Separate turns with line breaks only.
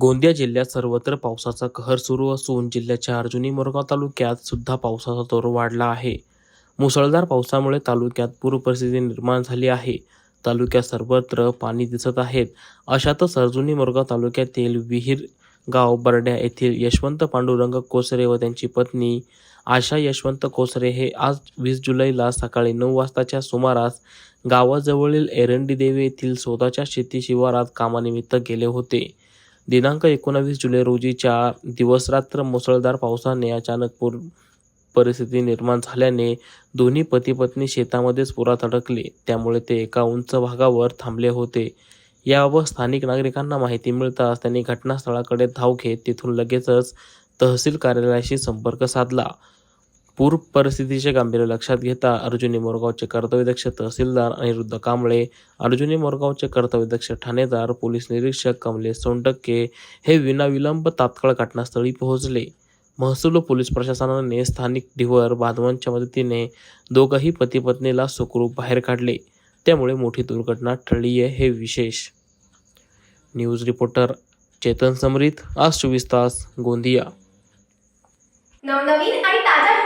गोंदिया जिल्ह्यात सर्वत्र पावसाचा कहर सुरू असून जिल्ह्याच्या अर्जुनी मोरगाव तालुक्यात सुद्धा पावसाचा जोर वाढला आहे. मुसळधार पावसामुळे तालुक्यात पूरपरिस्थिती निर्माण झाली आहे. तालुक्यात सर्वत्र पाणी दिसत आहेत. अशातच अर्जुनी मोरगाव तालुक्यातील विहीर गाव बर्ड्या येथील यशवंत पांडुरंग कोसरे व त्यांची पत्नी आशा यशवंत कोसरे हे आज वीस जुलैला सकाळी नऊ वाजताच्या सुमारास गावाजवळील एरंडी देवी येथील स्वतःच्या शेती शिवारात कामानिमित्त गेले होते. दिनांक एकोणावीस जुलै रोजीच्या दिवसरात्र मुसळधार पावसाने अचानक पूर परिस्थिती निर्माण झाल्याने दोन्ही पती पत्नी शेतामध्येच पुरात अडकले. त्यामुळे ते एका उंच भागावर थांबले होते. याबाबत स्थानिक नागरिकांना माहिती मिळताच त्यांनी घटनास्थळाकडे धाव घेत तिथून लगेचच तहसील कार्यालयाशी संपर्क साधला. पूर परिस्थितीचे गांभीर्य लक्षात घेता अर्जुनी मोरगावचे कर्तव्यदक्ष तहसीलदार अनिरुद्ध कांबळे अर्जुनी मोरगावचे कर्तव्यदक्ष ठाणेदार पोलीस निरीक्षक कमलेश सोनटक्के हे विनाविलंब तात्काळ घटनास्थळी पोहोचले. महसूल पोलीस प्रशासनाने स्थानिक ढिवर बांधवांच्या मदतीने दोघंही पती पत्नीला सुखरूप बाहेर काढले. त्यामुळे मोठी दुर्घटना टळली आहे हे विशेष. न्यूज रिपोर्टर चेतन समरीत आज चोवीस तास गोंदिया.
नवनवीन आणि ताज्या